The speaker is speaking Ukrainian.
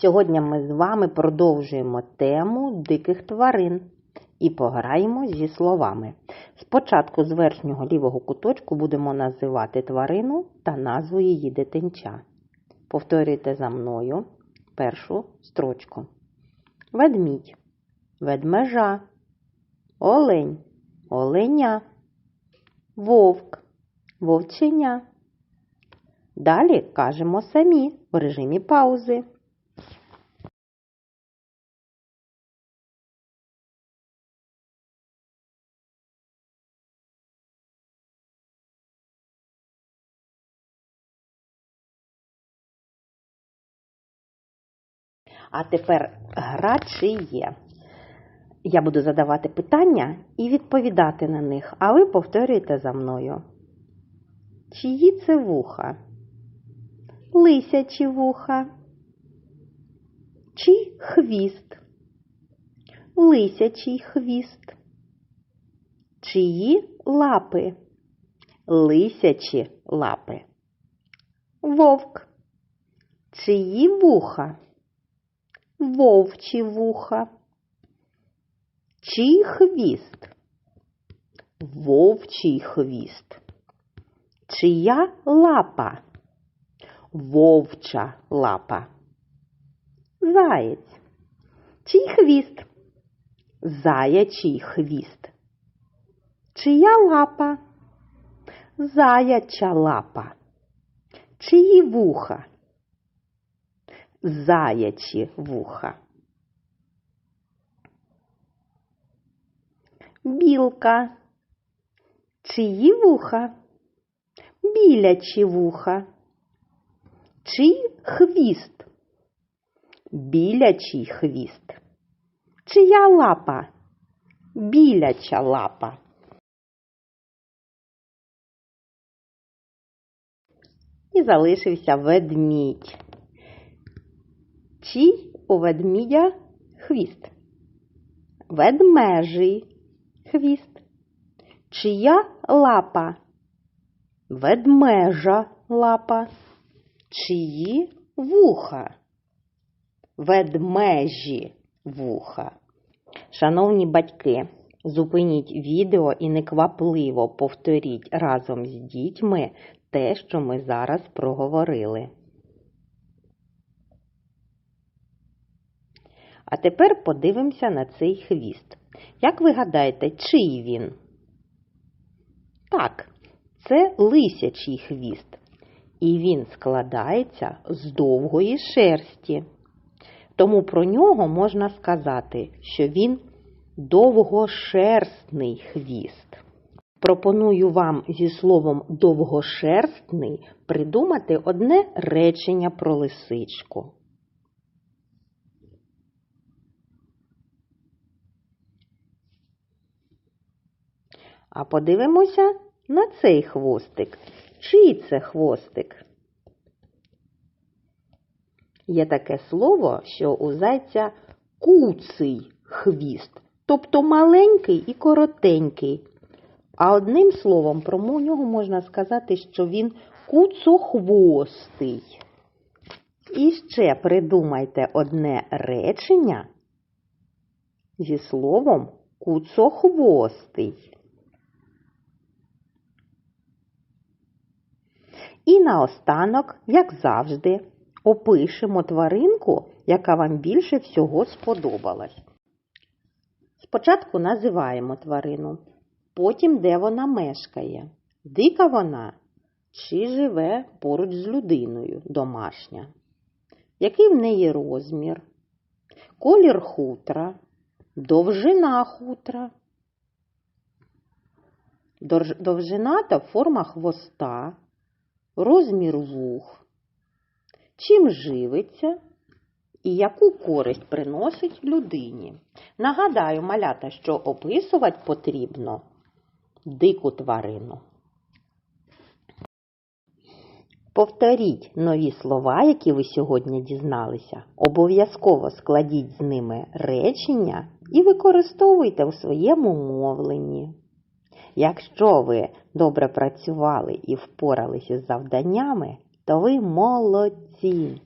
Сьогодні ми з вами продовжуємо тему диких тварин і пограємо зі словами. Спочатку з верхнього лівого куточку будемо називати тварину та назву її дитинча. Повторюйте за мною першу строчку. Ведмідь, ведмежа, олень, оленя, вовк, вовченя. Далі кажемо самі в режимі паузи. А тепер гра чи є. Я буду задавати питання і відповідати на них, а ви повторюєте за мною. Чиї це вуха? Лисячі вуха. Чи хвіст? Лисячий хвіст. Чиї лапи? Лисячі лапи. Вовк. Чиї вуха? Вовчі вуха. Чий хвіст? Вовчий хвіст. Чия лапа? Вовча лапа. Заєць. Чий хвіст? Заячий хвіст. Чия лапа? Заяча лапа. Чиї вуха? Заячі вуха. Білка. Чиї вуха? Білячі вуха. Чий хвіст? Білячий хвіст. Чия лапа? Біляча лапа. І залишився ведмідь. Чий у ведмідя хвіст? Ведмежий хвіст. Чия лапа? Ведмежа лапа. Чиї вуха? Ведмежі вуха. Шановні батьки, зупиніть відео і неквапливо повторіть разом з дітьми те, що ми зараз проговорили. А тепер подивимося на цей хвіст. Як ви гадаєте, чий він? Так, це лисячий хвіст. І він складається з довгої шерсті. Тому про нього можна сказати, що він довгошерстний хвіст. Пропоную вам зі словом довгошерстний придумати одне речення про лисичку. А подивимося на цей хвостик. Чий це хвостик? Є таке слово, що у зайця куций хвіст, тобто маленький і коротенький. А одним словом, про нього можна сказати, що він куцохвостий. І ще придумайте одне речення зі словом куцохвостий. І наостанок, як завжди, опишемо тваринку, яка вам більше всього сподобалась. Спочатку називаємо тварину, потім де вона мешкає, дика вона чи живе поруч з людиною домашня, який в неї розмір, колір хутра, довжина хутра, довжина та форма хвоста розмір вух, чим живиться і яку користь приносить людині. Нагадаю, малята, що описувати потрібно дику тварину. Повторіть нові слова, які ви сьогодні дізналися. Обов'язково складіть з ними речення і використовуйте у своєму мовленні. Якщо ви добре працювали і впоралися з завданнями, то ви молодці.